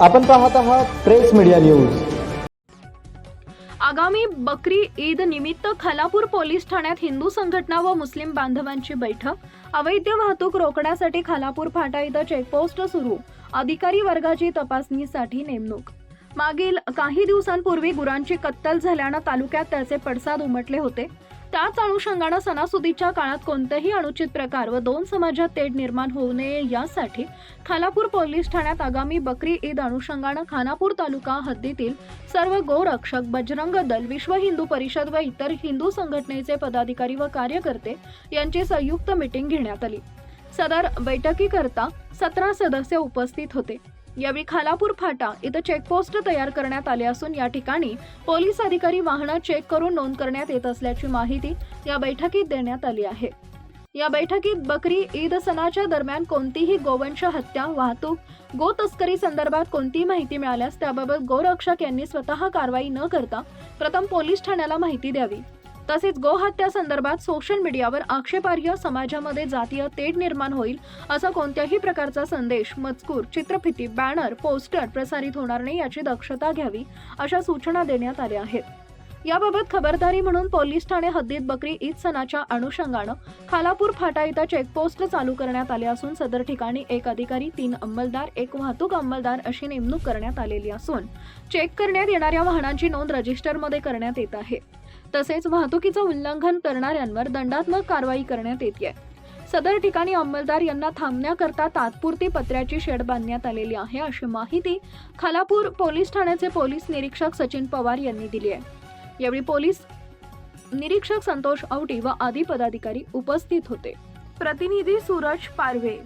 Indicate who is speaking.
Speaker 1: आपण पाहत आहात प्रेस मीडिया न्यूज.
Speaker 2: आगामी बकरी ईद निमित्त खलापूर पोलीस ठाण्यात हिंदू संघटना व मुस्लिम बांधवांची बैठक. अवैध वाहतूक रोखण्यासाठी खलापूर फाटा इथं चेकपोस्ट सुरू. अधिकारी वर्गाची तपासणीसाठी नेमणूक. मागील काही दिवसांपूर्वी गुरांची कत्तल झाल्यानं तालुक्यात त्याचे पडसाद उमटले होते. त्याच अनुषंगानं सणासुदीच्या काळात कोणतेही अनुचित प्रकार व दोन समाजात तेढ निर्माण होऊ नये यासाठी खानापूर पोलीस ठाण्यात आगामी बकरी ईद अनुषंगानं खानापूर तालुका हद्दीतील सर्व गोरक्षक बजरंग दल विश्व हिंदू परिषद व इतर हिंदू संघटनेचे पदाधिकारी व कार्यकर्ते यांची संयुक्त मीटिंग घेण्यात आली. सदर बैठकीकरता सतरा सदस्य उपस्थित होते. यावेळी खालापूर फाटा इथं चेकपोस्ट तयार करण्यात आले असून या ठिकाणी पोलीस अधिकारी वाहनं चेक करून नोंद करण्यात येत असल्याची माहिती या बैठकीत देण्यात आली आहे. या बैठकीत बकरी ईद सणाच्या दरम्यान कोणतीही गोवंश हत्या वाहतूक गो तस्करी संदर्भात कोणतीही माहिती मिळाल्यास त्याबाबत गोरक्षक यांनी स्वतः कारवाई न करता प्रथम पोलीस ठाण्याला माहिती द्यावी. तसेच गोहत्या संदर्भात सोशल मीडियावर आक्षेपार्ह समाजामध्ये जातीय तेढ निर्माण होईल असा कोणत्याही प्रकारचा संदेश मजकूर चित्रफिती बॅनर पोस्टर प्रसारित होणार नाही याची दक्षता घ्यावी अशा सूचना देण्यात आल्या आहेत. याबाबत खबरदारी म्हणून पोलीस ठाणे हद्दीत बकरी ईद सणाच्या अनुषंगानं खालापूर फाटा इथं चेकपोस्ट चालू करण्यात आले असून सदर ठिकाणी एक अधिकारी तीन अंमलदार एक वाहतूक अंमलदार अशी नेमणूक करण्यात आलेली असून चेक करण्यात येणाऱ्या वाहनांची नोंद रजिस्टरमध्ये करण्यात येत आहे. तसेच वाहतुकीचं उल्लंघन करणाऱ्यांवर दंडात्मक कारवाई करण्यात येते सदर ठिकाणी अंमलदार यांना थांबण्याकरता तात्पुरती पत्र्याची शेड बांधण्यात आलेली आहे अशी माहिती खालापूर पोलीस ठाण्याचे पोलीस निरीक्षक सचिन पवार यांनी दिली आहे. यावेळी पोलीस निरीक्षक संतोष आवटी व आदी पदाधिकारी उपस्थित होते. प्रतिनिधी सूरज पारवे